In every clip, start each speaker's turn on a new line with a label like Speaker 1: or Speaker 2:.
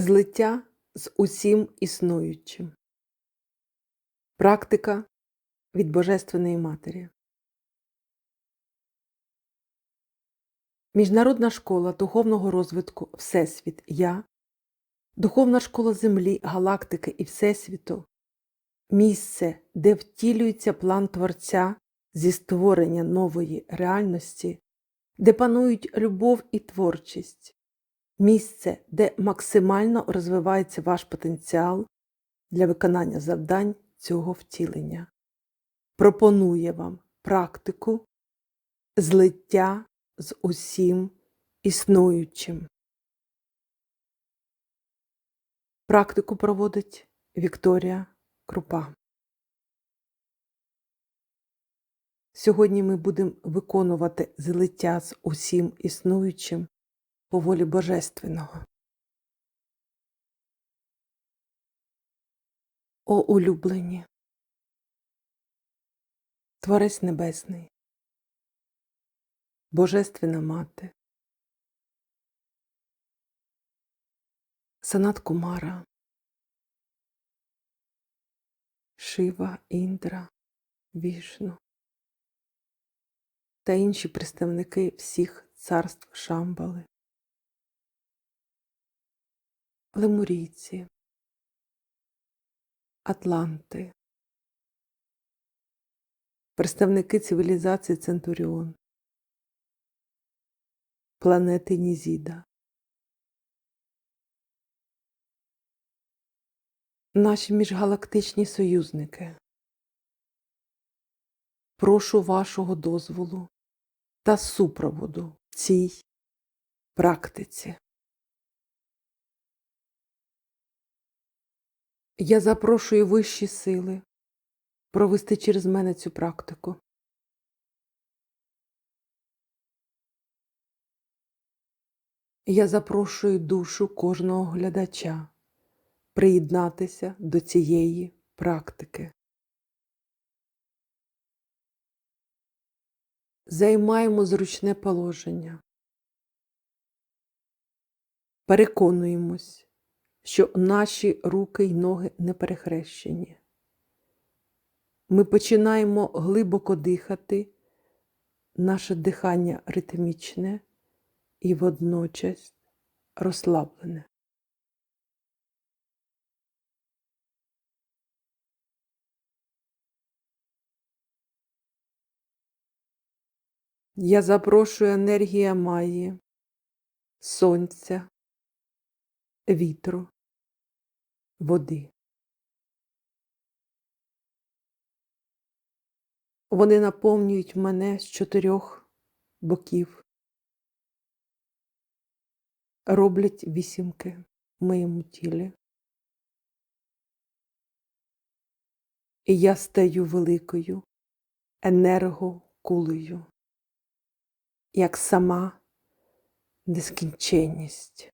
Speaker 1: Злиття з усім існуючим. Практика від Божественної Матері. Міжнародна школа духовного розвитку Всесвіт Я, Духовна школа Землі, галактики і Всесвіту місце, де втілюється план Творця зі створення нової реальності, де панують любов і творчість, місце, де максимально розвивається ваш потенціал для виконання завдань цього втілення, пропонує вам практику злиття з усім існуючим. Практику проводить Вікторія Крупа. Сьогодні ми будемо виконувати злиття з усім існуючим по волі Божественного. О улюблені, Творець Небесний, Божественна Мати, Санат Кумара, Шива, Індра, Вішну та інші представники всіх царств Шамбали, лемурійці, Атланти, представники цивілізації Центуріон, планети Нізіда. Наші міжгалактичні союзники. Прошу вашого дозволу та супроводу цій практиці. Я запрошую вищі сили провести через мене цю практику. Я запрошую душу кожного глядача приєднатися до цієї практики. Займаємо зручне положення. Переконуємось, що наші руки й ноги не перехрещені. Ми починаємо глибоко дихати, наше дихання ритмічне і водночас розслаблене. Я запрошую енергія Майї, сонця, вітру, води. Вони наповнюють мене з чотирьох боків, роблять вісімки в моєму тілі. І я стаю великою енергокулею як сама нескінченність.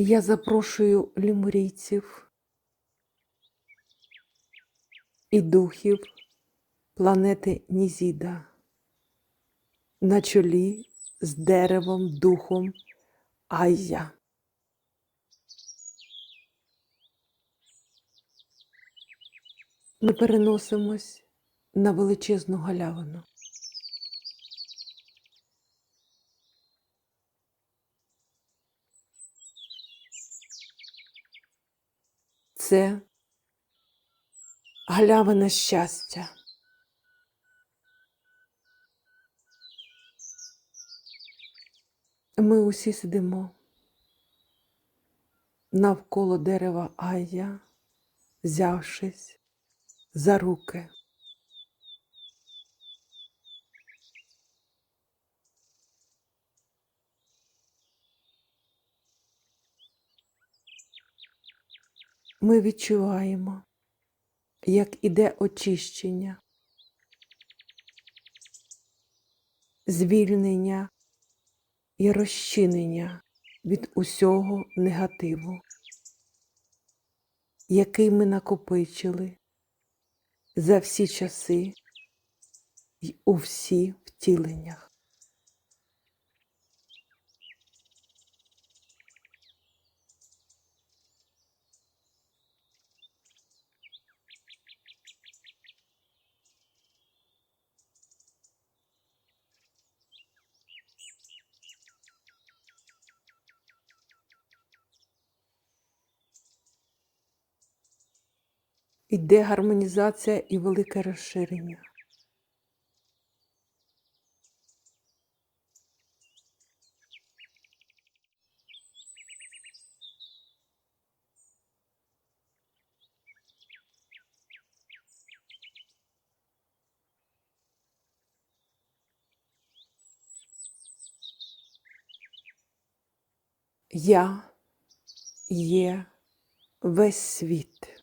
Speaker 1: Я запрошую лімурійців і духів планети Нізіда на чолі з деревом духом Айя. Ми переносимось на величезну галявину. Це галявина щастя. Ми усі сидимо навколо дерева я, взявшись за руки. Ми відчуваємо, як іде очищення, звільнення і розчинення від усього негативу, який ми накопичили за всі часи й у всі втіленнях. Іде гармонізація і велике розширення. Я є весь світ.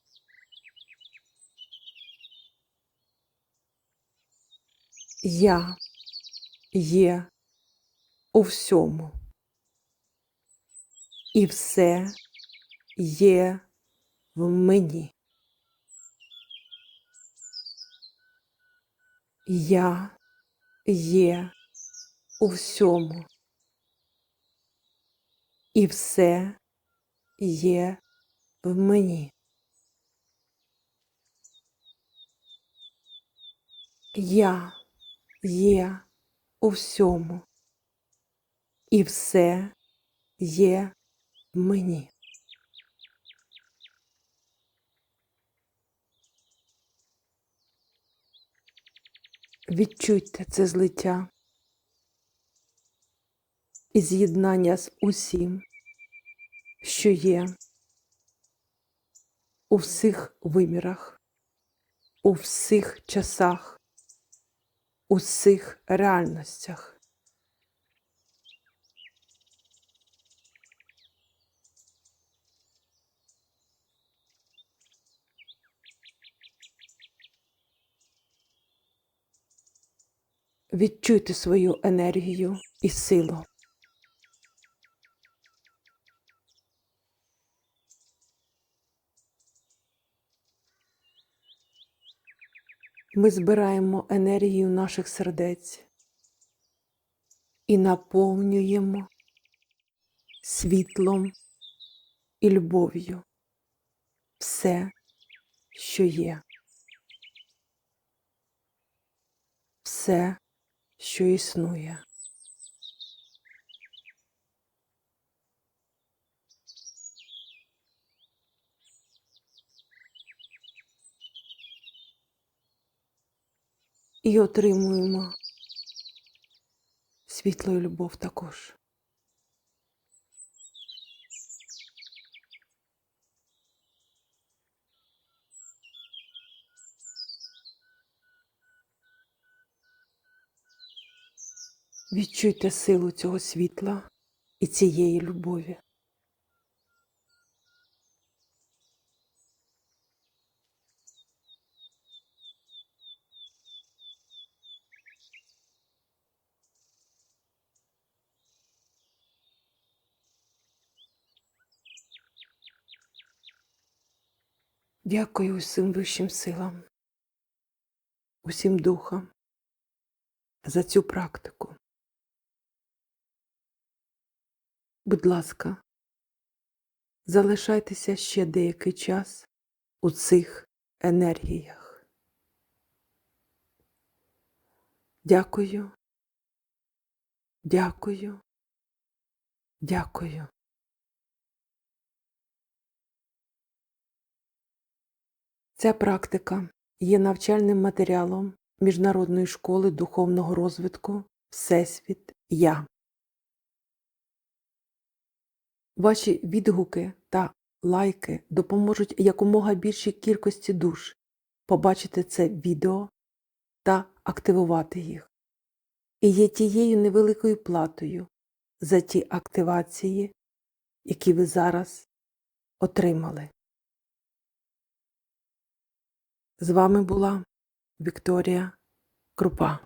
Speaker 1: Я є у всьому. І все є в мені. Я є у всьому. І все є в мені. Я є у всьому. І все є в мені. Відчуйте це злиття і з'єднання з усім, що є у всіх вимірах, у всіх часах, у всіх реальностях. Відчуйте свою енергію і силу. Ми збираємо енергію наших сердець і наповнюємо світлом і любов'ю все, що є, все, що існує. І отримуємо світло і любов також. Відчуйте силу цього світла і цієї любові. Дякую усім вищим силам, усім духам за цю практику. Будь ласка, залишайтеся ще деякий час у цих енергіях. Дякую, дякую, дякую. Ця практика є навчальним матеріалом Міжнародної школи духовного розвитку Всесвіт Я. Ваші відгуки та лайки допоможуть якомога більшій кількості душ побачити це відео та активувати їх. І є тією невеликою платою за ті активації, які ви зараз отримали. З вами була Вікторія Крупа.